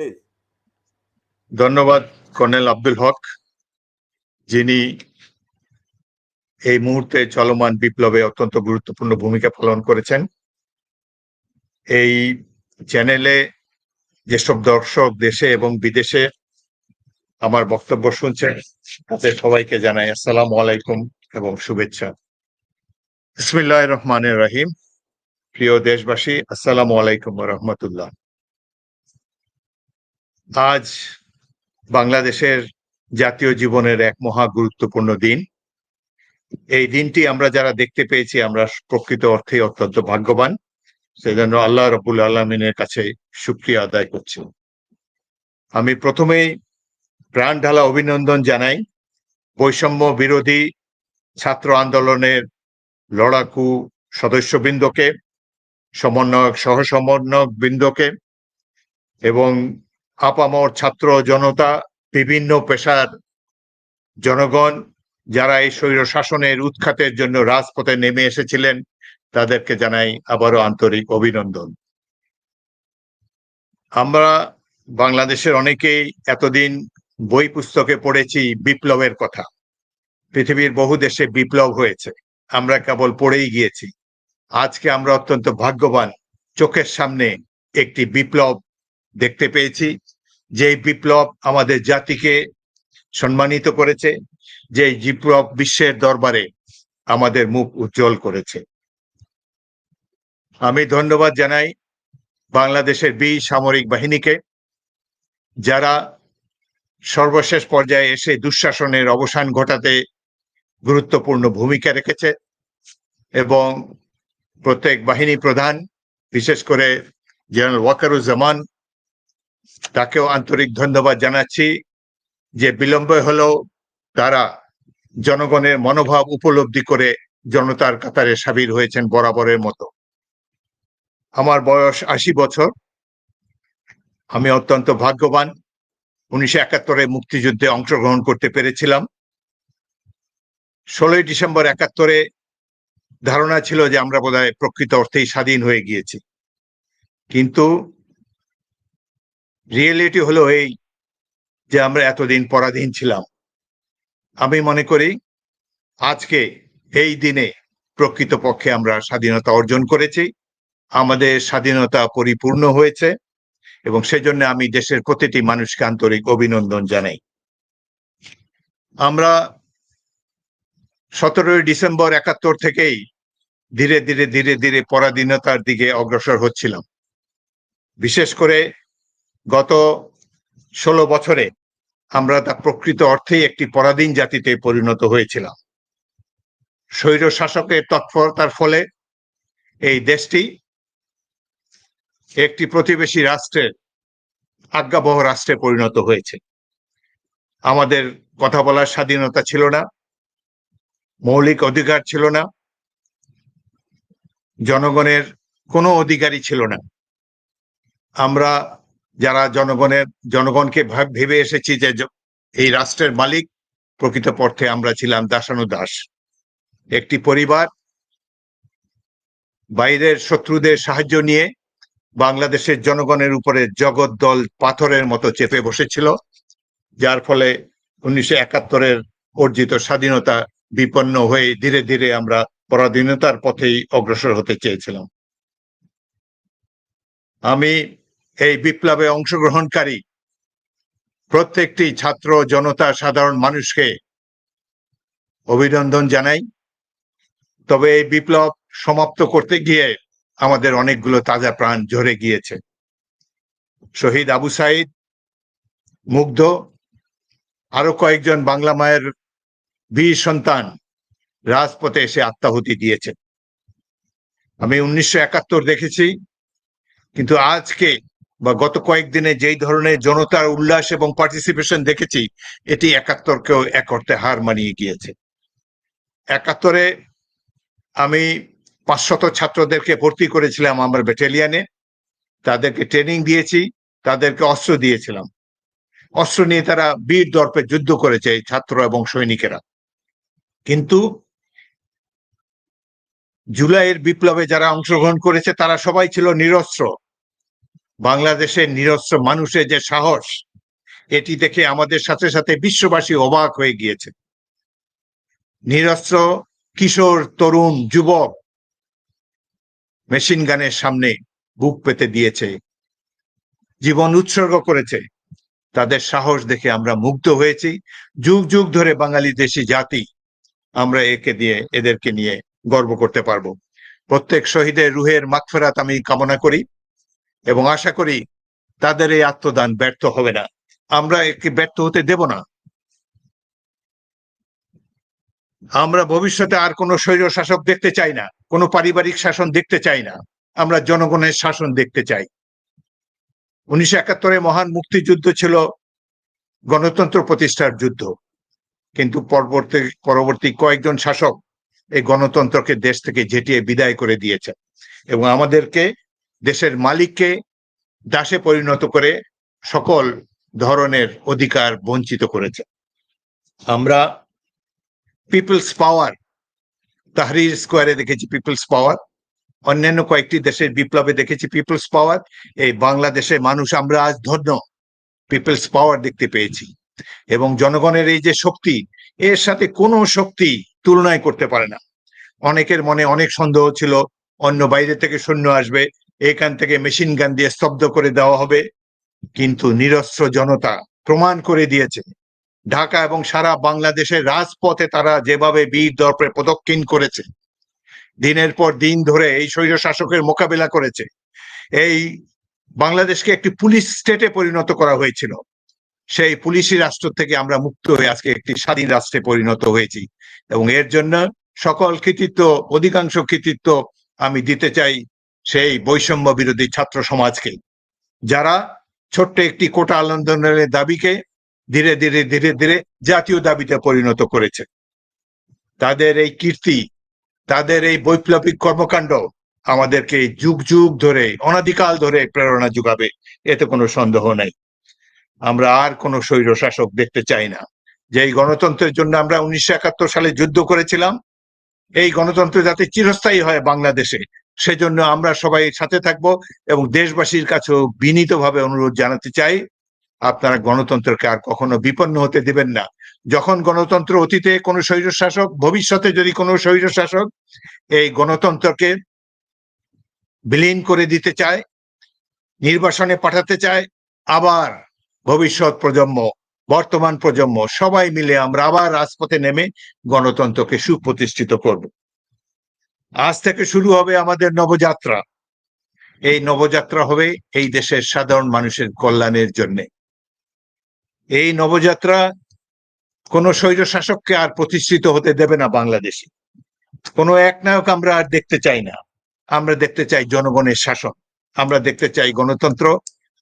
Please ধন্যবাদ, colonel Abdul হক, যিনি এই মুহূর্তে চলমান বিপ্লবে অত্যন্ত গুরুত্বপূর্ণ ভূমিকা পালন করেছেন। এই চ্যানেলে যেসব দর্শক দেশে এবং বিদেশে আমার বক্তব্য শুনছেন, তাদের সবাইকে জানাই আসসালাম আলাইকুম এবং শুভেচ্ছা। বিসমিল্লাহ রহমানের রহিম। প্রিয় দেশবাসী, আসসালামু আলাইকুম রহমতুল্লাহ। আজ বাংলাদেশের জাতীয় জীবনের এক মহা গুরুত্বপূর্ণ দিন। এই দিনটি আমরা যারা দেখতে পেয়েছি, আমরা প্রকৃত অর্থে অত্যন্ত ভাগ্যবান। সেজন্য আল্লাহ রবুল আলমিনের কাছে সুক্রিয়া আদায় করছি। আমি প্রথমেই প্রাণ ঢালা অভিনন্দন জানাই। বৈষম্য বিরোধী ছাত্র আন্দোলনের লড়াকু সদস্যবৃন্দকে, সমন্বয়ক সহ সমন্বয়ক বৃন্দকে এবং আপামর ছাত্র জনতা, বিভিন্ন পেশার জনগণ যারা এই স্বৈর শাসনের উৎখাতের জন্য রাজপথে নেমে এসেছিলেন, তাদেরকে জানাই আবারও আন্তরিক অভিনন্দন। আমরা বাংলাদেশের অনেকেই এতদিন বই পুস্তকে পড়েছি বিপ্লবের কথা। পৃথিবীর বহু দেশে বিপ্লব হয়েছে। আমরা কেবল পড়েই গিয়েছি। আজকে আমরা অত্যন্ত ভাগ্যবান চোখের সামনে একটি বিপ্লব দেখতে পেয়েছি। যে বিপ্লব আমাদের জাতিকে সম্মানিত করেছে যে বিপ্লব বিশ্বের দরবারে আমাদের মুখ উজ্জ্বল করেছে। আমি ধন্যবাদ জানাই বাংলাদেশের বি সামরিক বাহিনীকে, যারা সর্বশেষ পর্যায়ে এসে দুঃশাসনের অবসান ঘটাতে গুরুত্বপূর্ণ ভূমিকা রেখেছে এবং প্রত্যেক বাহিনী প্রধান, বিশেষ করে জেনারেল ওয়াকারুজ্জামান তাকেও আন্তরিক ধন্যবাদ জানাচ্ছি যে বিলম্ব হলেও তারা জনগণের মনোভাব উপলব্ধি করে জনতার কাতারে সাবির হয়েছেন বরাবরের মতো। আমার বয়স আশি বছর। আমি অত্যন্ত ভাগ্যবান। উনিশশো একাত্তরে মুক্তিযুদ্ধে অংশগ্রহণ করতে পেরেছিলাম। ষোলোই ডিসেম্বর একাত্তরে ধারণা ছিল যে আমরা বোধহয় প্রকৃত অর্থেই স্বাধীন হয়ে গিয়েছি। কিন্তু রিয়েলিটি হলো এই যে আমরা এতদিন পরাধীন ছিলাম। আমি মনে করি আজকে এই দিনে প্রকৃতপক্ষে আমরা স্বাধীনতা অর্জন করেছি। আমাদের স্বাধীনতা পরিপূর্ণ হয়েছে এবং সেজন্য আমি দেশের প্রতিটি মানুষকে আন্তরিক অভিনন্দন জানাই। আমরা সতেরোই ডিসেম্বর একাত্তর থেকেই ধীরে ধীরে ধীরে ধীরে পরাধীনতার দিকে অগ্রসর হচ্ছিলাম। বিশেষ করে গত ষোলো বছরে আমরা তা প্রকৃত অর্থেই একটি পরাধীন জাতিতে পরিণত হয়েছিলাম। স্বৈর শাসকের তৎপরতার ফলে এই দেশটি একটি প্রতিবেশী রাষ্ট্রের আজ্ঞাবহ রাষ্ট্রে পরিণত হয়েছে। আমাদের কথা বলার স্বাধীনতা ছিল না, মৌলিক অধিকার ছিল না, জনগণের কোনো অধিকারই ছিল না। আমরা যারা জনগণের, জনগণকে ভেবে এসেছি যে এই রাষ্ট্রের মালিক প্রকৃতপক্ষে আমরা ছিলাম দাসানুদাস একটি পরিবার, বাইরের শত্রুদের সাহায্য নিয়ে বাংলাদেশের জনগণের উপরে জগৎ দল পাথরের মতো চেপে বসেছিল, যার ফলে উনিশশো একাত্তরের অর্জিত স্বাধীনতা বিপন্ন হয়ে ধীরে ধীরে আমরা পরাধীনতার পথেই অগ্রসর হতে চেয়েছিলাম। আমি এই বিপ্লবে অংশগ্রহণকারী প্রত্যেকটি ছাত্র জনতা সাধারণ মানুষকে অভিনন্দন জানাই। তবে এই বিপ্লব সমাপ্ত করতে গিয়ে আমাদের অনেকগুলো তাজা প্রাণ ঝরে গিয়েছে। শহীদ আবু সাইদ, মুগ্ধ, আরও কয়েকজন বাংলা মায়ের বীর সন্তান রাজপথে এসে আত্মাহুতি দিয়েছে। আমি উনিশশো একাত্তর দেখেছি, কিন্তু আজকে বা গত কয়েকদিনে যেই ধরনের জনতার উল্লাস এবং পার্টিসিপেশন দেখেছি, এটি একাত্তরকেও এক অর্থে হার মানিয়ে গিয়েছে। একাত্তরে আমি পাঁচশত ছাত্রদেরকে ভর্তি করেছিলাম আমার ব্যাটালিয়ানে তাদেরকে ট্রেনিং দিয়েছি, তাদেরকে অস্ত্র দিয়েছিলাম। অস্ত্র নিয়ে তারা বীর দর্পে যুদ্ধ করেছে এই ছাত্র এবং সৈনিকেরা। কিন্তু জুলাইয়ের বিপ্লবে যারা অংশগ্রহণ করেছে, তারা সবাই ছিল নিরস্ত্র। বাংলাদেশের নিরস্ত্র মানুষের যে সাহস, এটি দেখে আমাদের সাথে সাথে বিশ্ববাসী অবাক হয়ে গিয়েছে। নিরস্ত্র কিশোর, তরুণ, যুবক মেশিন গানের সামনে বুক পেতে দিয়েছে, জীবন উৎসর্গ করেছে। তাদের সাহস দেখে আমরা মুগ্ধ হয়েছি। যুগ যুগ ধরে বাঙালি দেশি জাতি, আমরা একে দিয়ে, এদেরকে নিয়ে গর্ব করতে পারব। প্রত্যেক শহীদের রুহের মাগফেরাত আমি কামনা করি। এবং আশা করি তাদের এই আত্মদান ব্যর্থ হবে না। আমরা একে ব্যর্থ হতে দেব না। আমরা ভবিষ্যতে আর কোনো স্বৈর শাসক দেখতে চাই না, কোনো পারিবারিক শাসন দেখতে চাই না। আমরা জনগণের শাসন দেখতে চাই। উনিশশো একাত্তরে মহান মুক্তিযুদ্ধ ছিল গণতন্ত্র প্রতিষ্ঠার যুদ্ধ। কিন্তু পরবর্তী পরবর্তী কয়েকজন শাসক এই গণতন্ত্রকে দেশ থেকে ঝেঁটিয়ে বিদায় করে দিয়েছে এবং আমাদেরকে দেশের মালিককে দাসে পরিণত করে সকল ধরনের অধিকার বঞ্চিত করেছে। আমরা পিপলস পাওয়ার তাহরির স্কোয়ারে দেখেছি পিপলস পাওয়ার অন্যান্য কয়েকটি দেশের বিপ্লবে দেখেছি পিপলস পাওয়ার এই বাংলাদেশের মানুষ আমরা আজ ধন্য পিপলস পাওয়ার দেখতে পেয়েছি। এবং জনগণের এই যে শক্তি, এর সাথে কোনো শক্তি তুলনায় করতে পারে না। অনেকের মনে অনেক সন্দেহ ছিল, অন্য বাইরে থেকে সৈন্য আসবে এখান থেকে মেশিন গান দিয়ে স্তব্ধ করে দেওয়া হবে। কিন্তু নিরস্ত্র জনতা প্রমাণ করে দিয়েছে, ঢাকা এবং সারা বাংলাদেশের রাজপথে তারা যেভাবে বীর দর্পে প্রদক্ষিণ করেছে, দিনের পর দিন ধরে এই স্বৈর শাসকের মোকাবিলা করেছে। এই বাংলাদেশকে একটি পুলিশ স্টেটে পরিণত করা হয়েছিল। সেই পুলিশি রাষ্ট্র থেকে আমরা মুক্ত হয়ে আজকে একটি স্বাধীন রাষ্ট্রে পরিণত হয়েছি এবং এর জন্য সকল কৃতিত্ব, অধিকাংশ কৃতিত্ব আমি দিতে চাই সেই বৈষম্য বিরোধী ছাত্র সমাজকে, যারা ছোট্ট একটি কোটা আন্দোলনের দাবিকে ধীরে ধীরে ধীরে ধীরে জাতীয় দাবিতে পরিণত করেছে। তাদের এই কীর্তি, তাদের এই বৈপ্লবিক কর্মকাণ্ড আমাদেরকে যুগ যুগ ধরে, অনাদিকাল ধরে প্রেরণা যোগাবে, এতে কোনো সন্দেহ নাই। আমরা আর কোনো স্বৈর শাসক দেখতে চাই না। যে এই গণতন্ত্রের জন্য আমরা উনিশশো একাত্তর সালে যুদ্ধ করেছিলাম, এই গণতন্ত্র যাতে চিরস্থায়ী হয় বাংলাদেশে সেজন্য আমরা সবাই সাথে থাকব এবং দেশবাসীর কাছেও বিনীতভাবে অনুরোধ জানাতে চাই, আপনারা গণতন্ত্রকে আর কখনো বিপন্ন হতে দেবেন না। যখন গণতন্ত্র অতীতে কোনো স্বৈর শাসক ভবিষ্যতে যদি কোনো স্বৈর শাসক এই গণতন্ত্রকে বিলীন করে দিতে চায়, নির্বাসনে পাঠাতে চায়, আবার ভবিষ্যৎ প্রজন্ম, বর্তমান প্রজন্ম সবাই মিলে আমরা আবার রাজপথে নেমে গণতন্ত্রকে সুপ্রতিষ্ঠিত করব। আজ থেকে শুরু হবে আমাদের নবযাত্রা। এই নবযাত্রা হবে এই দেশের সাধারণ মানুষের কল্যাণের জন্যে। এই নবযাত্রা কোন স্বৈর শাসককে আর প্রতিষ্ঠিত হতে দেবে না বাংলাদেশে। কোনো এক নায়ক আমরা আর দেখতে চাই না। আমরা দেখতে চাই জনগণের শাসন। আমরা দেখতে চাই গণতন্ত্র।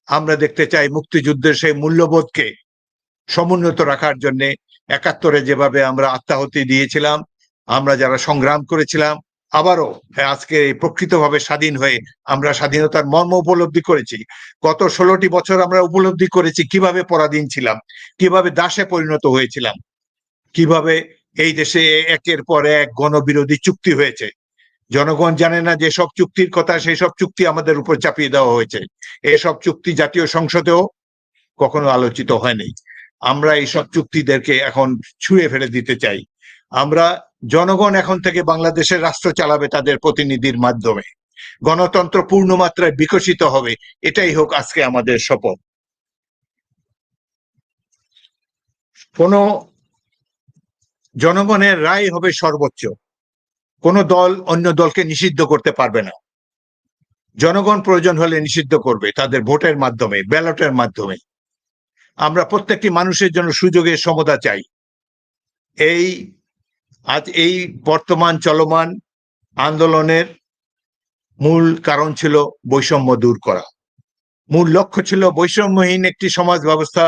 আমরা দেখতে চাই মুক্তিযুদ্ধের সেই মূল্যবোধকে সমুন্নত রাখার জন্য। একাত্তরে যেভাবে আমরা আত্মাহতি দিয়েছিলাম, আমরা যারা সংগ্রাম করেছিলাম আবারও আজকে প্রকৃতভাবে স্বাধীন হয়ে আমরা স্বাধীনতার মর্ম উপলব্ধি করেছি। গত ষোলোটি বছর আমরা উপলব্ধি করেছি কীভাবে পরাধীন ছিলাম, কীভাবে দাসে পরিণত হয়েছিলাম, কীভাবে এই দেশে একের পর এক গণবিরোধী চুক্তি হয়েছে। জনগণ জানে না যে সব চুক্তির কথা, সেই সব চুক্তি আমাদের উপর চাপিয়ে দেওয়া হয়েছে। এসব চুক্তি জাতীয় সংসদেও কখনো আলোচিত হয়নি। আমরা এইসব চুক্তিদেরকে এখন ছুঁয়ে ফেলে দিতে চাই। আমরা জনগণ এখন থেকে বাংলাদেশের রাষ্ট্র চালাবে তাদের প্রতিনিধির মাধ্যমে। গণতন্ত্র পূর্ণ মাত্রায় বিকশিত হবে, এটাই হোক আজকে আমাদের শপথ কোন জনগণের রায় হবে সর্বোচ্চ। কোন দল অন্য দলকে নিষিদ্ধ করতে পারবে না। জনগণ প্রয়োজন হলে নিষিদ্ধ করবে তাদের ভোটের মাধ্যমে, ব্যালটের মাধ্যমে। আমরা প্রত্যেকটি মানুষের জন্য সুযোগের সমতা চাই। এই আজ এই বর্তমান চলমান আন্দোলনের মূল কারণ ছিল বৈষম্য দূর করা। মূল লক্ষ্য ছিল বৈষম্যহীন একটি সমাজ ব্যবস্থা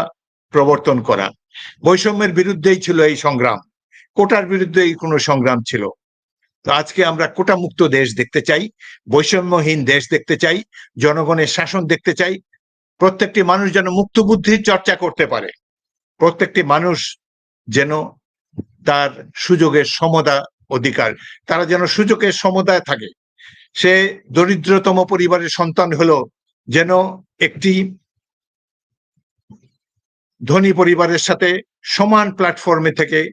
প্রবর্তন করা। বৈষম্যের বিরুদ্ধেই ছিল এই সংগ্রাম। কোটার বিরুদ্ধে এই কোনো সংগ্রাম ছিল। তো আজকে আমরা কোটা মুক্ত দেশ দেখতে চাই, বৈষম্যহীন দেশ দেখতে চাই, জনগণের শাসন দেখতে চাই। প্রত্যেকটি মানুষ যেন মুক্ত বুদ্ধির চর্চা করতে পারে। প্রত্যেকটি মানুষ যেন তার সুযোগের সমতা অধিকার। তারা যেন সুযোগের সমতায় থাকে। সে দরিদ্রতম পরিবারের সন্তান হলো যেন একটি ধনী পরিবারের সাথে সমান প্ল্যাটফর্মে থেকে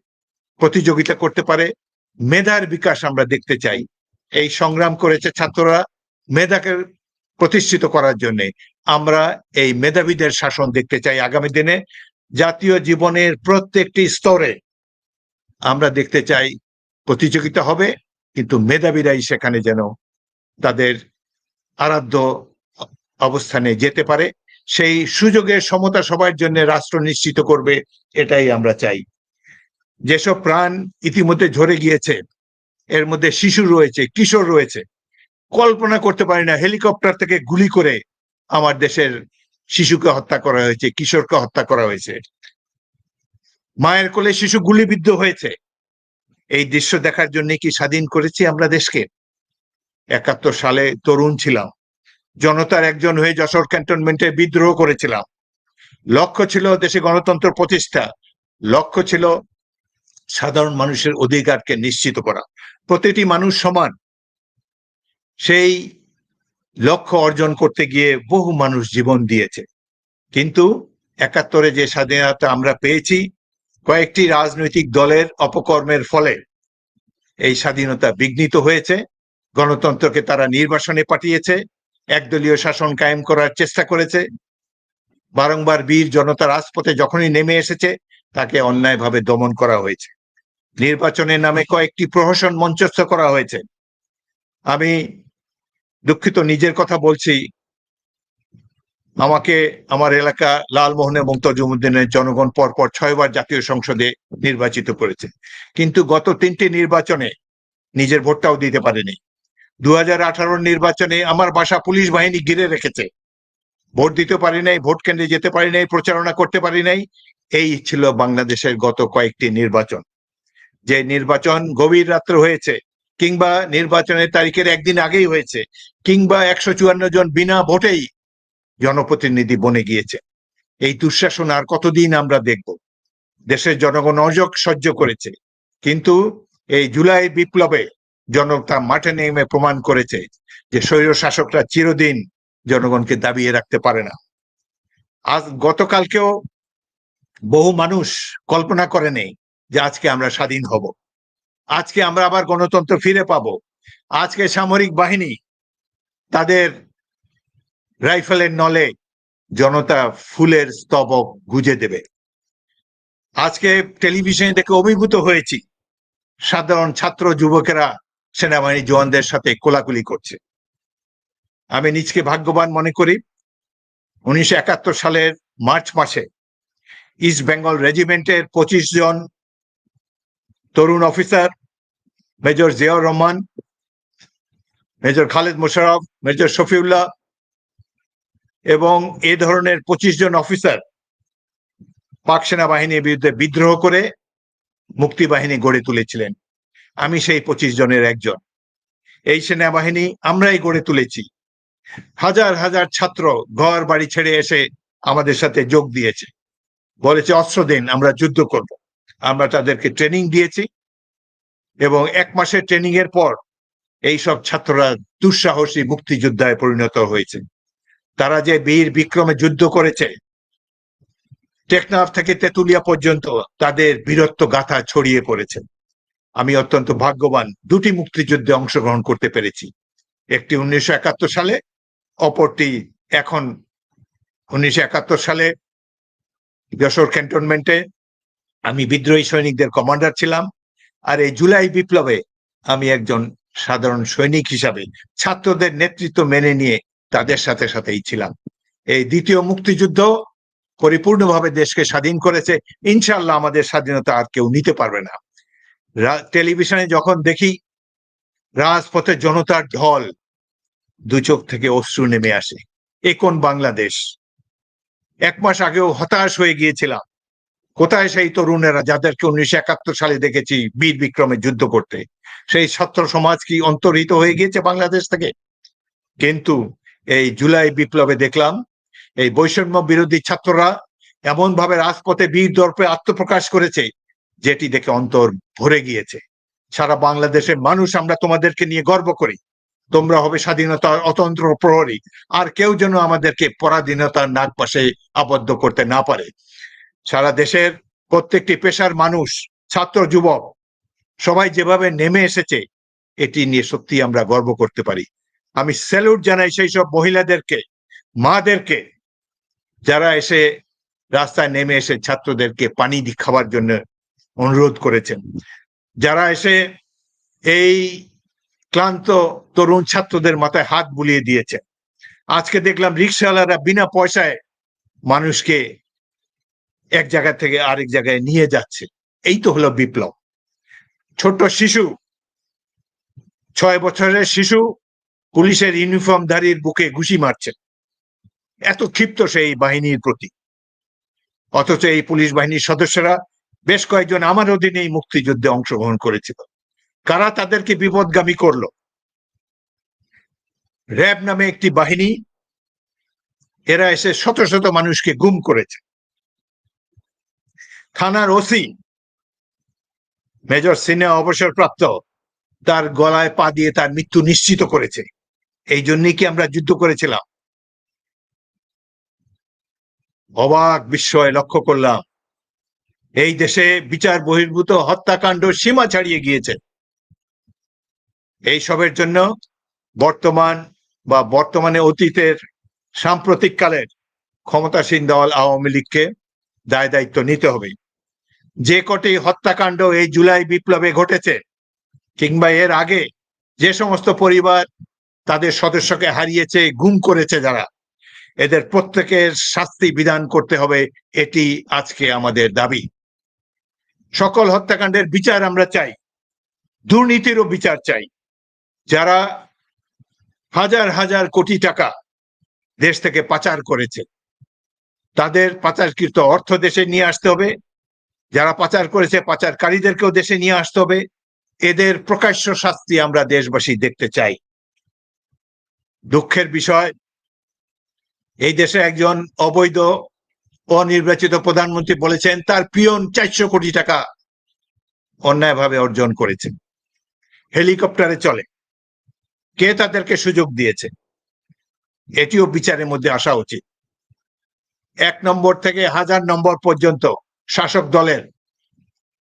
প্রতিযোগিতা করতে পারে। মেধার বিকাশ আমরা দেখতে চাই। এই সংগ্রাম করেছে ছাত্ররা মেধাকে প্রতিষ্ঠিত করার জন্য। আমরা এই মেধাবীদের শাসন দেখতে চাই আগামী দিনে। জাতীয় জীবনের প্রত্যেকটি স্তরে আমরা দেখতে চাই প্রতিযোগিতা হবে, কিন্তু মেধাবীরাই সেখানে যেন তাদের আরাধ্য অবস্থানে যেতে পারে। সেই সুযোগের সমতা সবার জন্য রাষ্ট্র নিশ্চিত করবে, এটাই আমরা চাই। যেসব প্রাণ ইতিমধ্যে ঝরে গিয়েছে, এর মধ্যে শিশু রয়েছে, কিশোর রয়েছে, কল্পনা করতে পারি না, হেলিকপ্টার থেকে গুলি করে আমার দেশের শিশুকে হত্যা করা হয়েছে, কিশোরকে হত্যা করা হয়েছে। মায়ের কোলে শিশু গুলিবিদ্ধ হয়েছে। এই দৃশ্য দেখার জন্য কি স্বাধীন করেছি আমরা দেশকে? একাত্তর সালে তরুণ ছিলাম। জনতার একজন হয়ে যশোর ক্যান্টনমেন্টে বিদ্রোহ করেছিলাম। লক্ষ্য ছিল দেশে গণতন্ত্র প্রতিষ্ঠা। লক্ষ্য ছিল সাধারণ মানুষের অধিকারকে নিশ্চিত করা। প্রতিটি মানুষ সমান। সেই লক্ষ্য অর্জন করতে গিয়ে বহু মানুষ জীবন দিয়েছে। কিন্তু একাত্তরে যে স্বাধীনতা আমরা পেয়েছি কয়েকটি রাজনৈতিক দলের অপকর্মের ফলে এই স্বাধীনতা বিঘ্নিত হয়েছে। গণতন্ত্রকে তারা নির্বাসনে পাঠিয়েছে। একদলীয় শাসন কায়েম করার চেষ্টা করেছে। বারংবার বীর জনতা রাজপথে যখনই নেমে এসেছে, তাকে অন্যায়ভাবে দমন করা হয়েছে। নির্বাচনের নামে কয়েকটি প্রহসন মঞ্চস্থ করা হয়েছে। আমি দুঃখিত, নিজের কথা বলছি। আমাকে আমার এলাকা লালমোহন এবং তজুমুদ্দিনের জনগণ পরপর ছয়বার জাতীয় সংসদে নির্বাচিত করেছে। কিন্তু গত তিনটি নির্বাচনে নিজের ভোটটাও দিতে পারেনি। দু হাজার নির্বাচনে আমার বাসা পুলিশ বাহিনী ঘিরে রেখেছে। ভোট দিতে পারি নাই, ভোট কেন্দ্রে যেতে পারি নাই, প্রচারণা করতে পারি নাই। এই ছিল বাংলাদেশের গত কয়েকটি নির্বাচন। যে নির্বাচন গভীর রাত্র হয়েছে কিংবা নির্বাচনের তারিখের একদিন আগেই হয়েছে, কিংবা একশো চুয়ান্ন জন বিনা ভোটেই জনপ্রতিনিধি বনে গিয়েছে। এই দুঃশাসন আর কতদিন আমরা দেখব? দেশের জনগণ অযোগ সহ্য করেছে, কিন্তু এই জুলাই বিপ্লবে জনতা মাঠে নেমে প্রমাণ করেছে যে স্বৈর শাসকরা চিরদিন জনগণকে দাবিয়ে রাখতে পারে না। আজ গতকালকেও বহু মানুষ কল্পনা করে নেই যে আজকে আমরা স্বাধীন হব। আজকে আমরা আবার গণতন্ত্র ফিরে পাব। আজকে সামরিক বাহিনী তাদের রাইফেলের নলে জনতা ফুলের স্তবক গুজে দেবে। আজকে টেলিভিশনে দেখে অভিভূত হয়েছি। সাধারণ ছাত্র যুবকেরা সেনাবাহিনী জওয়ানদের সাথে কোলাকুলি করছে। আমি নিজকে ভাগ্যবান মনে করি। উনিশশো একাত্তর সালের মার্চ মাসে ইস্ট বেঙ্গল রেজিমেন্টের পঁচিশ জন তরুণ officer, major Ziaur Rahman, major Khaled Mosharraf major Shafiullah এবং এ ধরনের পঁচিশ জন অফিসার পাক সেনাবাহিনীর বিরুদ্ধে বিদ্রোহ করে মুক্তি বাহিনী গড়ে তুলেছিলেন। আমি সেই পঁচিশ জনের একজন। এই সেনাবাহিনী আমরাই গড়ে তুলেছি। হাজার হাজার ছাত্র ঘর বাড়ি ছেড়ে এসে আমাদের সাথে যোগ দিয়েছে। বলেছে, অস্ত্র দিন, আমরা যুদ্ধ করব। আমরা তাদেরকে ট্রেনিং দিয়েছি এবং এক মাসের ট্রেনিং এর পর এই সব ছাত্ররা দুঃসাহসী মুক্তিযোদ্ধায় পরিণত হয়েছে। তারা যে বীর বিক্রমে যুদ্ধ করেছে, টেকনাফ থেকে তেতুলিয়া পর্যন্ত তাদের বীরত্ব গাথা ছড়িয়ে পড়েছে। আমি অত্যন্ত ভাগ্যবান, দুটি মুক্তিযুদ্ধে অংশগ্রহণ করতে পেরেছি। একটি উনিশশো একাত্তর সালে, অপরটি এখন উনিশশো একাত্তর সালে যশোর ক্যান্টনমেন্টে। আমি বিদ্রোহী সৈনিকদের কমান্ডার ছিলাম আর এই জুলাই বিপ্লবে আমি একজন সাধারণ সৈনিক হিসাবে ছাত্রদের নেতৃত্ব মেনে নিয়ে তাদের সাথে সাথেই ছিলাম। এই দ্বিতীয় মুক্তিযুদ্ধ পরিপূর্ণভাবে দেশকে স্বাধীন করেছে ইনশাল্লাহ আমাদের স্বাধীনতা আর কেউ নিতে পারবে না। টেলিভিশনে যখন দেখি, রাজপথে জনতার ঢল, দু চোখ থেকে অশ্রু নেমে আসে। এ কোন বাংলাদেশ? এক মাস আগেও হতাশ হয়ে গিয়েছিলাম। কোথায় সেই তরুণেরা যাদেরকে উনিশশো একাত্তর সালে দেখেছি বীর বিক্রমে যুদ্ধ করতে? সেই ছাত্র সমাজ কি অন্তর্হিত হয়ে গিয়েছে বাংলাদেশ থেকে? কিন্তু এই জুলাই বিপ্লবে দেখলাম, এই বৈষম্য বিরোধী ছাত্ররা এমন ভাবে রাজপথে বীর দর্পে আত্মপ্রকাশ করেছে, যেটি দেখে অন্তর ভরে গিয়েছে। সারা বাংলাদেশের মানুষ আমরা তোমাদেরকে নিয়ে গর্ব করি। তোমরা হবে স্বাধীনতার অতন্ত্র প্রহরী, আর কেউ যেন আমাদেরকে পরাধীনতার নাক পাশে আবদ্ধ করতে না পারে। সারা দেশের প্রত্যেকটি পেশার মানুষ, ছাত্র, যুবক, সবাই যেভাবে নেমে এসেছে, এটি নিয়ে সত্যি আমরা গর্ব করতে পারি। আমি স্যালুট জানাই সেই সব মহিলাদেরকে, মাদেরকে, যারা এসে রাস্তায় নেমে এসে ছাত্রদেরকে পানি খাওয়ার জন্য অনুরোধ করেছেন। যারা এসে এই ক্লান্ত তরুণ ছাত্রদের মাথায় হাত বুলিয়ে দিয়েছে আজকে দেখলাম রিক্সাওয়ালারা বিনা পয়সায় মানুষকে এক জায়গা থেকে আরেক জায়গায় নিয়ে যাচ্ছে। এই তো হলো বিপ্লব। ছোট্ট শিশু, ছয় বছরের শিশু পুলিশের ইউনিফর্মধারীর বুকে ঘুষি মারছে। এত ক্ষিপ্ত সেই বাহিনীর প্রতি। অথচ এই পুলিশ বাহিনীর সদস্যরা বেশ কয়েকজন আমার অধীনে এই মুক্তিযুদ্ধে অংশগ্রহণ করেছিল। কারা তাদেরকে বিপদগামী করল? র্যাব নামে একটি বাহিনী, এরা এসে শত শত মানুষকে গুম করেছে। থানার ওসি, মেজর সিনহা অবসরপ্রাপ্ত, তার গলায় পা দিয়ে তার মৃত্যু নিশ্চিত করেছে। এই জন্যই কি আমরা যুদ্ধ করেছিলাম? অবাক বিস্ময় লক্ষ্য করলাম। এই দেশে বিচার বহির্ভূত হত্যাকাণ্ড সীমা ছাড়িয়ে গিয়েছে। এই সবের জন্য বর্তমান বা বর্তমানে অতীতের সাম্প্রতিক কালের ক্ষমতাসীন দল আওয়ামী লীগকে দায় দায়িত্ব নিতে হবে। যে কটি হত্যাকাণ্ড এই জুলাই বিপ্লবে ঘটেছে, কিংবা এর আগে যে সমস্ত পরিবার তাদের সদস্যকে হারিয়েছে, গুম করেছে যারা। এদের প্রত্যেকের শাস্তি বিধান করতে হবে, এটি আজকে আমাদের দাবি। সকল হত্যাকাণ্ডের বিচার আমরা চাই, দুর্নীতিরও বিচার চাই। যারা হাজার হাজার কোটি টাকা দেশ থেকে পাচার করেছে, তাদের পাচারকৃত অর্থ দেশে নিয়ে আসতে হবে। যারা পাচার করেছে, পাচারকারীদেরকেও দেশে নিয়ে আসতে হবে। এদের প্রকাশ্য শাস্তি আমরা দেশবাসী দেখতে চাই। দুঃখের বিষয়, এই দেশে একজন অবৈধ, অনির্বাচিত প্রধানমন্ত্রী বলেছেন, তার পিয়ন চারশো কোটি টাকা অন্যায়ভাবে অর্জন করেছেন। হেলিকপ্টারে চলে। কে তাদেরকে সুযোগ দিয়েছে? এটিও বিচারের মধ্যে আসা উচিত। এক নম্বর থেকে হাজার নম্বর পর্যন্ত শাসক দলের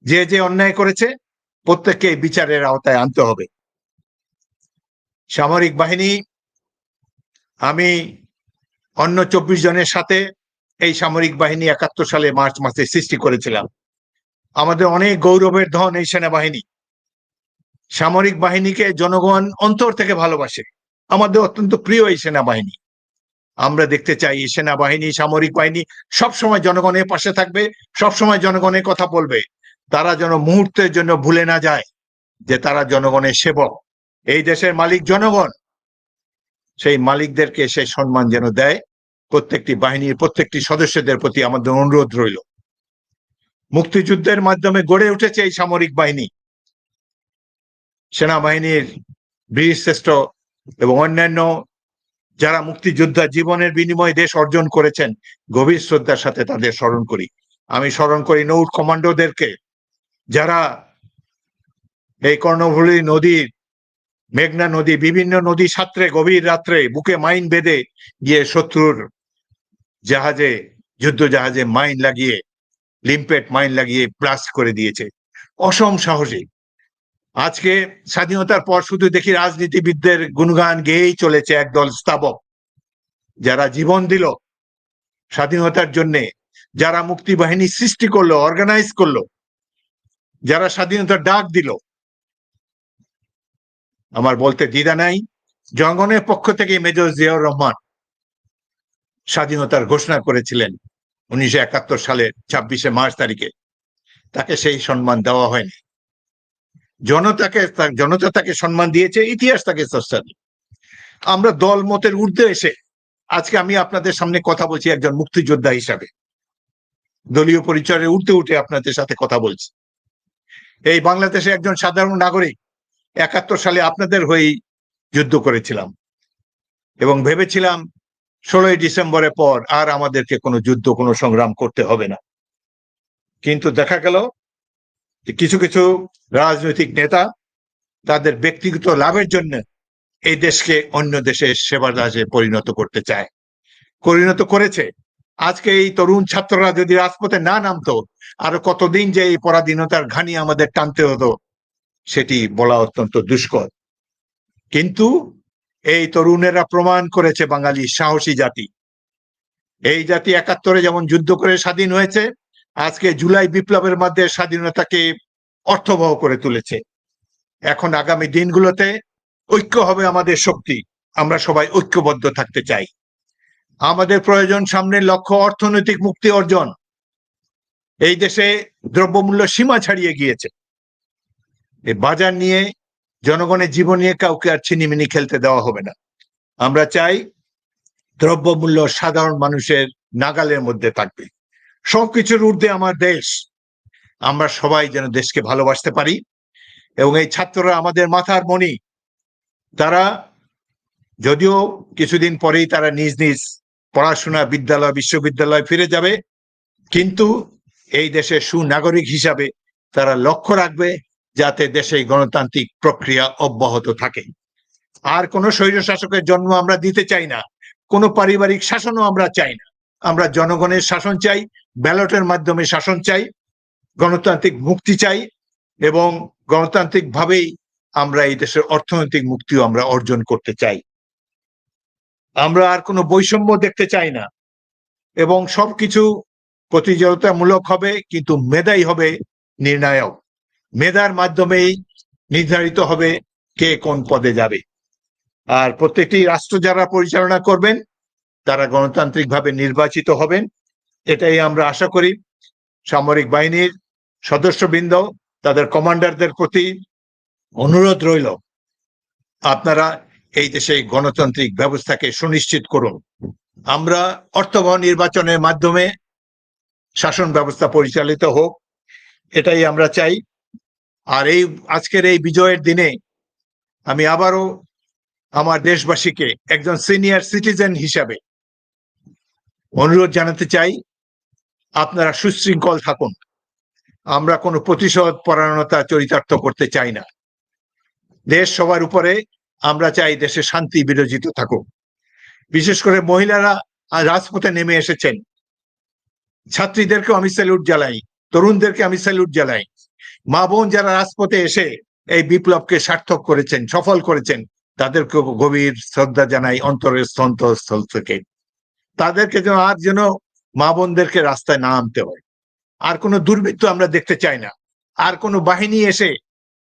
যে যে অন্যায় করেছে প্রত্যেককে বিচারের আওতায় আনতে হবে। সামরিক বাহিনী আমি অন্য চব্বিশ জনের সাথে এই সামরিক বাহিনী একাত্তর সালে মার্চ মাসে সৃষ্টি করেছিলাম। আমাদের অনেক গৌরবের ধন এই সেনাবাহিনী। সামরিক বাহিনীকে জনগণ অন্তর থেকে ভালোবাসে। আমাদের অত্যন্ত প্রিয় এই সেনাবাহিনী। আমরা দেখতে চাই এই সেনাবাহিনী, সামরিক বাহিনী সবসময় জনগণের পাশে থাকবে, সবসময় জনগণের কথা বলবে। তারা যেন মুহূর্তের জন্য ভুলে না যায় যে তারা জনগণের সেবক। এই দেশের মালিক জনগণ। সেই মালিকদেরকে সেই সম্মান যেন দেয়। প্রত্যেকটি বাহিনীর, প্রত্যেকটি সদস্যদের প্রতি আমাদের অনুরোধ রইল। মুক্তিযুদ্ধের মাধ্যমে গড়ে উঠেছে এই সামরিক বাহিনী। সেনাবাহিনীর বীরশ্রেষ্ঠ এবং অন্যান্য যারা মুক্তিযোদ্ধা জীবনের বিনিময়ে দেশ অর্জন করেছেন, গভীর শ্রদ্ধার সাথে তাদের স্মরণ করি। আমি স্মরণ করি নৌট কমান্ডোদেরকে, যারা এই কর্ণফুলী নদীর মেঘনা নদী, বিভিন্ন নদী সাঁতরে গভীর রাত্রে বুকে মাইন বেঁধে গিয়ে শত্রুর জাহাজে, যুদ্ধ জাহাজে মাইন লাগিয়ে, লিম্পেট মাইন লাগিয়ে ব্লাস্ট করে দিয়েছে। অসম সাহসী। আজকে স্বাধীনতার পর শুধু দেখি রাজনীতিবিদদের গুণগান গেয়েই চলেছে একদল স্থাবক যারা জীবন দিল স্বাধীনতার জন্যে, যারা মুক্তি বাহিনী সৃষ্টি করল অর্গানাইজ করল, যারা স্বাধীনতার ডাক দিল। আমার বলতে দ্বিধা নাই। জনগণের পক্ষ থেকে মেজর জিয়াউর রহমান স্বাধীনতার ঘোষণা করেছিলেন উনিশশো একাত্তর সালের ছাব্বিশে মার্চ তারিখে। তাকে সেই সম্মান দেওয়া হয়নি। জনতাকে জনতা তাকে সম্মান দিয়েছে, ইতিহাস তাকে দিয়ে। আমরা দল মতের ঊর্ধ্বে এসে আজকে আমি আপনাদের সামনে কথা বলছি একজন মুক্তিযোদ্ধা হিসাবে। দলীয় পরিচয়ের উঠতে উঠে আপনাদের সাথে কথা বলছি। এই বাংলাদেশে একজন সাধারণ নাগরিক একাত্তর সালে আপনাদের হয়েই যুদ্ধ করেছিলাম। এবং ভেবেছিলাম ষোলোই ডিসেম্বরের পর আর আমাদেরকে কোনো যুদ্ধ, কোনো সংগ্রাম করতে হবে না। কিন্তু দেখা গেল যে কিছু কিছু রাজনৈতিক নেতা তাদের ব্যক্তিগত লাভের জন্য এই দেশকে অন্য দেশের সেবার রাজে পরিণত করতে চায়। পরিণত করেছে। আজকে এই তরুণ ছাত্ররা যদি রাজপথে না নামতো, আরও কতদিন যে এই পরাধীনতার ঘানি আমাদের টানতে হতো সেটি বলা অত্যন্ত দুষ্কর। কিন্তু এই তরুণেরা প্রমাণ করেছে বাঙালি সাহসী জাতি। এই জাতি একাত্তরে যেমন যুদ্ধ করে স্বাধীন হয়েছে, আজকে জুলাই বিপ্লবের মধ্যে স্বাধীনতাকে অর্থবহ করে তুলেছে। এখন আগামী দিনগুলোতে ঐক্য হবে আমাদের শক্তি। আমরা সবাই ঐক্যবদ্ধ থাকতে চাই। আমাদের প্রয়োজন সামনের লক্ষ্য অর্থনৈতিক মুক্তি অর্জন। এই দেশে দ্রব্যমূল্য সীমা ছাড়িয়ে গিয়েছে। এই বাজার নিয়ে, জনগণের জীবন নিয়ে কাউকে আর ছিনিমিনি খেলতে দেওয়া হবে না। আমরা চাই দ্রব্যমূল্য সাধারণ মানুষের নাগালের মধ্যে থাকবে। সবকিছুর ঊর্ধ্বে আমার দেশ। আমরা সবাই যেন দেশকে ভালোবাসতে পারি এবং এই ছাত্ররা আমাদের মাথার মণি। তারা যদিও কিছুদিন পরেই তারা নিজ নিজ পড়াশোনা বিদ্যালয়, বিশ্ববিদ্যালয় ফিরে যাবে, কিন্তু এই দেশের সুনাগরিক হিসাবে তারা লক্ষ্য রাখবে যাতে দেশে গণতান্ত্রিক প্রক্রিয়া অব্যাহত থাকে। আর কোনো স্বৈর শাসকের জন্ম আমরা দিতে চাই না, কোনো পারিবারিক শাসনও আমরা চাই না। আমরা জনগণের শাসন চাই, ব্যালটের মাধ্যমে শাসন চাই, গণতান্ত্রিক মুক্তি চাই এবং গণতান্ত্রিক ভাবেই আমরা এই দেশের অর্থনৈতিক মুক্তিও আমরা অর্জন করতে চাই। আমরা আর কোনো বৈষম্য দেখতে চাই না এবং সবকিছু প্রতিযোগিতামূলক হবে, কিন্তু মেধাই হবে নির্ণায়ক। মেধার মাধ্যমেই নির্ধারিত হবে কে কোন পদে যাবে। আর প্রত্যেকটি রাষ্ট্র যারা পরিচালনা করবেন, তারা গণতান্ত্রিকভাবে নির্বাচিত হবেন। এটাই আমরা আশা করি। সামরিক বাহিনীর সদস্যবৃন্দ, তাদের কমান্ডারদের প্রতি অনুরোধ রইল, আপনারা এই দেশে গণতান্ত্রিক ব্যবস্থাকে সুনিশ্চিত করুন। আমরা অর্থবহ নির্বাচনের মাধ্যমে শাসন ব্যবস্থা পরিচালিত হোক, এটাই আমরা চাই। আর এই আজকের এই বিজয়ের দিনে আমি আবারও আমার দেশবাসীকে একজন সিনিয়র সিটিজেন হিসাবে অনুরোধ জানাতে চাই, আপনারা সুশৃঙ্খল থাকুন। আমরা কোনো প্রতিশোধ পরায়ণতা চরিতার্থ করতে চাই না। দেশ সবার উপরে আমরা চাই দেশে শান্তি বিরোজিত থাকুক। বিশেষ করে মহিলারা রাজপথে নেমে এসেছেন। ছাত্রীদেরকে আমি স্যালুট জ্বালাই তরুণদেরকে আমি স্যালুট জ্বালাই মা বোন যারা রাজপথে এসে এই বিপ্লবকে সার্থক করেছেন, সফল করেছেন, তাদেরকে গভীর শ্রদ্ধা জানাই অন্তরের স্থল থেকে। তাদেরকে যেন আর যেন মা বোনদেরকে রাস্তায় না আনতে হয়। আর কোনো দুর্বৃত্ত আমরা দেখতে চাই না। আর কোনো বাহিনী এসে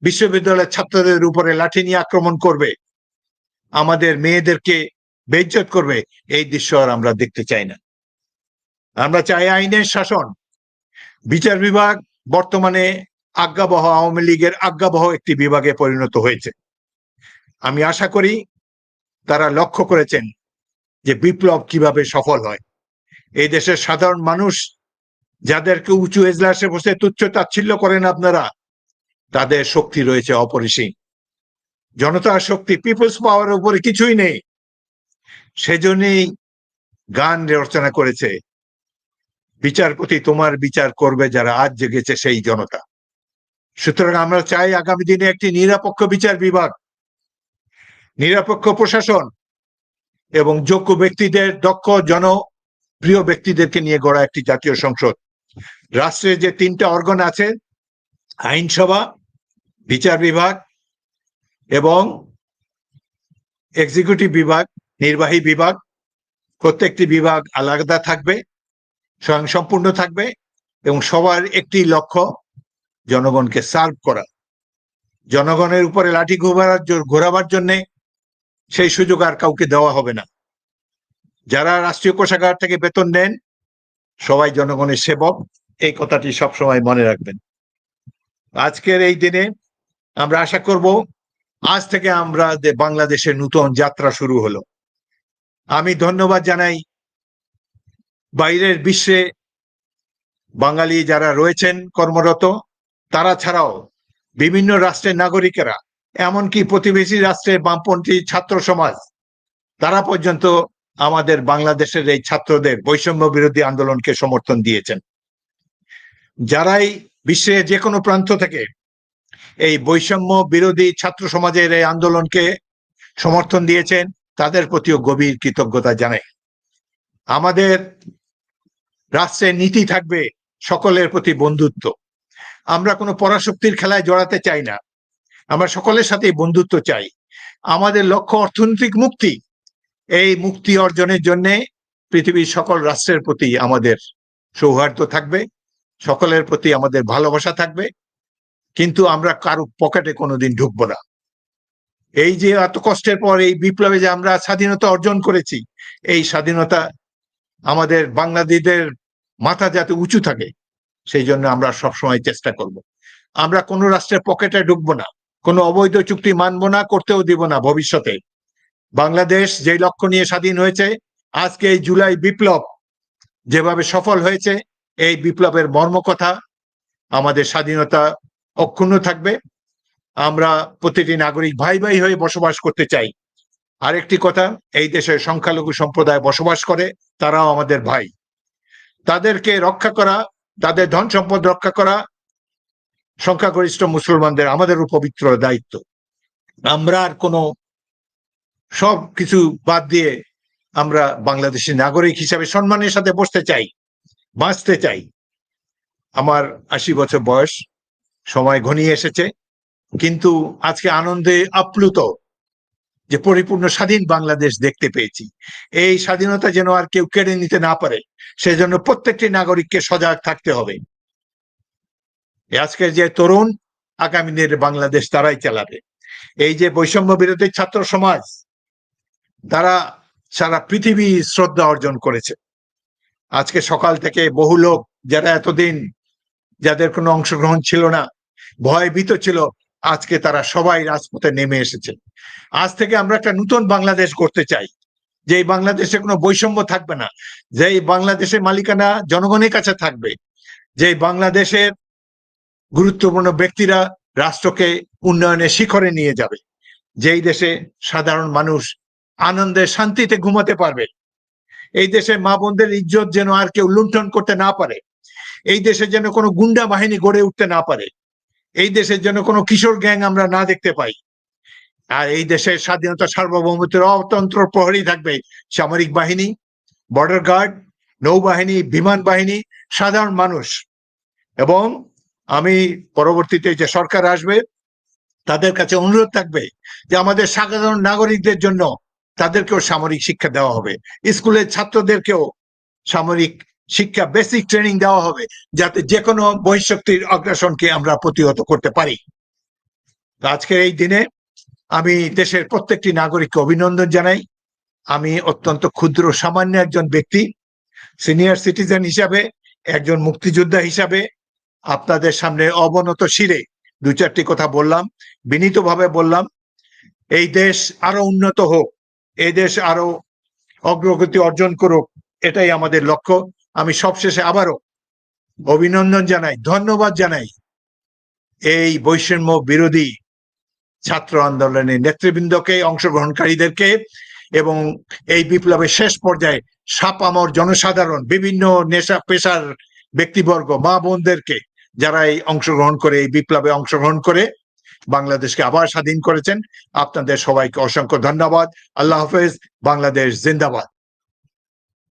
বিশ্ববিদ্যালয়ের ছাত্রদের উপরে লাঠি নিয়ে আক্রমণ করবে। আমাদের মেয়েদেরকে বেজ্জত করবে, এই দৃশ্য আর আমরা দেখতে চাই না। আমরা চাই আইনের শাসন। বিচার বিভাগ বর্তমানে আজ্ঞাবহ আওয়ামী লীগের আজ্ঞাবহ একটি বিভাগে পরিণত হয়েছে। আমি আশা করি তারা লক্ষ্য করেছেন যে বিপ্লব কীভাবে সফল হয়। এই দেশের সাধারণ মানুষ যাদেরকে উঁচু এজলাসে বসে তুচ্ছ তাচ্ছিল্য করেন আপনারা, তাদের শক্তি রয়েছে অপরিসীম। জনতার শক্তি পিপলস পাওয়ার উপরে কিছুই নেই। সেজন্যই গান রচনা করেছে। বিচারপতি তোমার বিচার করবে যারা আজ জেগেছে সেই জনতা। সুতরাং আমরা চাই আগামী দিনে একটি নিরপেক্ষ বিচার বিভাগ, নিরপেক্ষ প্রশাসন এবং যোগ্য ব্যক্তিদের, দক্ষ, জনপ্রিয় ব্যক্তিদেরকে নিয়ে গড়া একটি জাতীয় সংসদ। রাষ্ট্রের যে তিনটা অর্গন আছে, আইনসভা, বিচার বিভাগ এবং এক্সিকিউটিভ বিভাগ, নির্বাহী বিভাগ, প্রত্যেকটি বিভাগ আলাদা থাকবে স্বয়ংসম্পূর্ণ থাকবে এবং সবার একটি লক্ষ্য জনগণকে সার্ভ করা। জনগণের উপরে লাঠি ঘোরাবার ঘোরাবার জন্যে সেই সুযোগ আর কাউকে দেওয়া হবে না। যারা রাষ্ট্রীয় কোষাগার থেকে বেতন নেন, সবাই জনগণের সেবক, এই কথাটি সবসময় মনে রাখবেন। আজকের এই দিনে আমরা আশা করব, আজ থেকে আমরা বাংলাদেশের নূতন যাত্রা শুরু হলো। আমি ধন্যবাদ জানাই বাইরের বিশ্বে বাঙালি যারা রয়েছেন কর্মরত তারা ছাড়াও বিভিন্ন রাষ্ট্রের নাগরিকেরা, এমনকি প্রতিবেশী রাষ্ট্রের বামপন্থী ছাত্র সমাজ, তারা পর্যন্ত আমাদের বাংলাদেশের এই ছাত্রদের বৈষম্য বিরোধী আন্দোলনকে সমর্থন দিয়েছেন। যারাই বিশ্বের যে কোনো প্রান্ত থেকে এই বৈষম্য বিরোধী ছাত্র সমাজের এই আন্দোলনকে সমর্থন দিয়েছেন, তাদের প্রতিও গভীর কৃতজ্ঞতা জানাই। আমাদের রাষ্ট্রের নীতি থাকবে সকলের প্রতি বন্ধুত্ব। আমরা কোনো পরাশক্তির খেলায় জড়াতে চাই না। আমরা সকলের সাথে বন্ধুত্ব চাই। আমাদের লক্ষ্য অর্থনৈতিক মুক্তি। এই মুক্তি অর্জনের জন্য পৃথিবীর সকল রাষ্ট্রের প্রতি আমাদের সৌহার্দ্য থাকবে। সকলের প্রতি আমাদের ভালোবাসা থাকবে। কিন্তু আমরা কারও পকেটে কোনোদিন ঢুকবো না। এই যে এত কষ্টের পর এই বিপ্লবে যে আমরা স্বাধীনতা অর্জন করেছি, এই স্বাধীনতা আমাদের বাংলাদেশদের মাথা যাতে উঁচু থাকে সেই জন্য আমরা সবসময় চেষ্টা করব। আমরা কোনো রাষ্ট্রের পকেটে ঢুকবো না, কোনো অবৈধ চুক্তি মানবো না, করতেও দিব না ভবিষ্যতে। বাংলাদেশ যে লক্ষ্য নিয়ে স্বাধীন হয়েছে, আজকে এই জুলাই বিপ্লব যেভাবে সফল হয়েছে, এই বিপ্লবের মর্মকথা আমাদের স্বাধীনতা অক্ষুণ্ণ থাকবে। আমরা প্রতিটি নাগরিক ভাই ভাই হয়ে বসবাস করতে চাই। আরেকটি কথা, এই দেশের সংখ্যালঘু সম্প্রদায় বসবাস করে, তারাও আমাদের ভাই। তাদেরকে রক্ষা করা তাদের ধন সম্পদ রক্ষা করা, সংখ্যাগরিষ্ঠ মুসলমানদের আমাদের পবিত্র দায়িত্ব। আমরা আর কোনো সব কিছু বাদ দিয়ে আমরা বাংলাদেশের নাগরিক হিসাবে সম্মানের সাথে বসতে চাই, বাঁচতে চাই। আমার আশি বছর বয়স, সময় ঘনিয়ে এসেছে, কিন্তু আজকে আনন্দে আপ্লুত যে পরিপূর্ণ স্বাধীন বাংলাদেশ দেখতে পেয়েছি। এই স্বাধীনতা যেন আর কেউ কেড়ে নিতে না পারে, সেজন্য প্রত্যেকটি নাগরিককে সজাগ থাকতে হবে। আজকের যে তরুণ আগামী দিনে বাংলাদেশ তারাই চালাবে। এই যে বৈষম্য বিরোধী ছাত্র সমাজ, তারা সারা পৃথিবী শ্রদ্ধা অর্জন করেছে। আজকে সকাল থেকে বহু লোক যারা এতদিন যাদের কোনো অংশগ্রহণ ছিল না ভয় ভীত ছিল, আজকে তারা সবাই রাজপথে নেমে এসেছে। আজ থেকে আমরা একটা নতুন বাংলাদেশ করতে চাই। যে এই বাংলাদেশে কোনো বৈষম্য থাকবে না, যে এই বাংলাদেশের মালিকানা জনগণের কাছে থাকবে, যে বাংলাদেশের গুরুত্বপূর্ণ ব্যক্তিরা রাষ্ট্রকে উন্নয়নের শিখরে নিয়ে যাবে যেই দেশে সাধারণ মানুষ আনন্দে শান্তিতে ঘুমাতে পারবে, এই দেশে মা বোনদের ইজ্জত যেন আর কেউ লুণ্ঠন করতে না পারে, এই দেশে যেন কোনো গুন্ডা বাহিনী গড়ে উঠতে না পারে, এই দেশের জন্য কোনো কিশোর গ্যাং আমরা না দেখতে পাই আর এই দেশের স্বাধীনতা সার্বভৌমত্বের অতন্ত্র প্রহরী থাকবে সামরিক বাহিনী বর্ডার গার্ড নৌবাহিনী, বিমান বাহিনী, সাধারণ মানুষ। এবং আমি পরবর্তীতে যে সরকার আসবে, তাদের কাছে অনুরোধ থাকবে যে আমাদের সাধারণ নাগরিকদের জন্য তাদেরকেও সামরিক শিক্ষা দেওয়া হবে। স্কুলের ছাত্রদেরকেও সামরিক শিক্ষা বেসিক ট্রেনিং দেওয়া হবে যাতে যে কোনো বহিঃশক্তির অগ্রাসনকে আমরা প্রতিহত করতে পারি। আজকের এই দিনে আমি দেশের প্রত্যেকটি নাগরিককে অভিনন্দন জানাই। আমি অত্যন্ত ক্ষুদ্র, সামান্য একজন ব্যক্তি, সিনিয়র সিটিজেন হিসাবে, একজন মুক্তিযোদ্ধা হিসাবে। আপনাদের সামনে অবনত শিরে দু চারটি কথা বললাম, বিনীতভাবে বললাম, এই দেশ আরও উন্নত হোক, এই দেশ আরও অগ্রগতি অর্জন করুক, এটাই আমাদের লক্ষ্য। আমি সবশেষে আবারও অভিনন্দন জানাই, ধন্যবাদ জানাই। এই বৈষম্য বিরোধী ছাত্র আন্দোলনের নেতৃবৃন্দকে, অংশগ্রহণকারীদেরকে এবং এই বিপ্লবের শেষ পর্যায়ে সাপামর জনসাধারণ, বিভিন্ন নেশা, পেশার ব্যক্তিবর্গ, মা বোনদেরকে যারা এই অংশগ্রহণ করে, এই বিপ্লবে অংশগ্রহণ করে বাংলাদেশকে আবার স্বাধীন করেছেন। আপনাদের সবাইকে অসংখ্য ধন্যবাদ। আল্লাহ হাফেজ। বাংলাদেশ জিন্দাবাদ।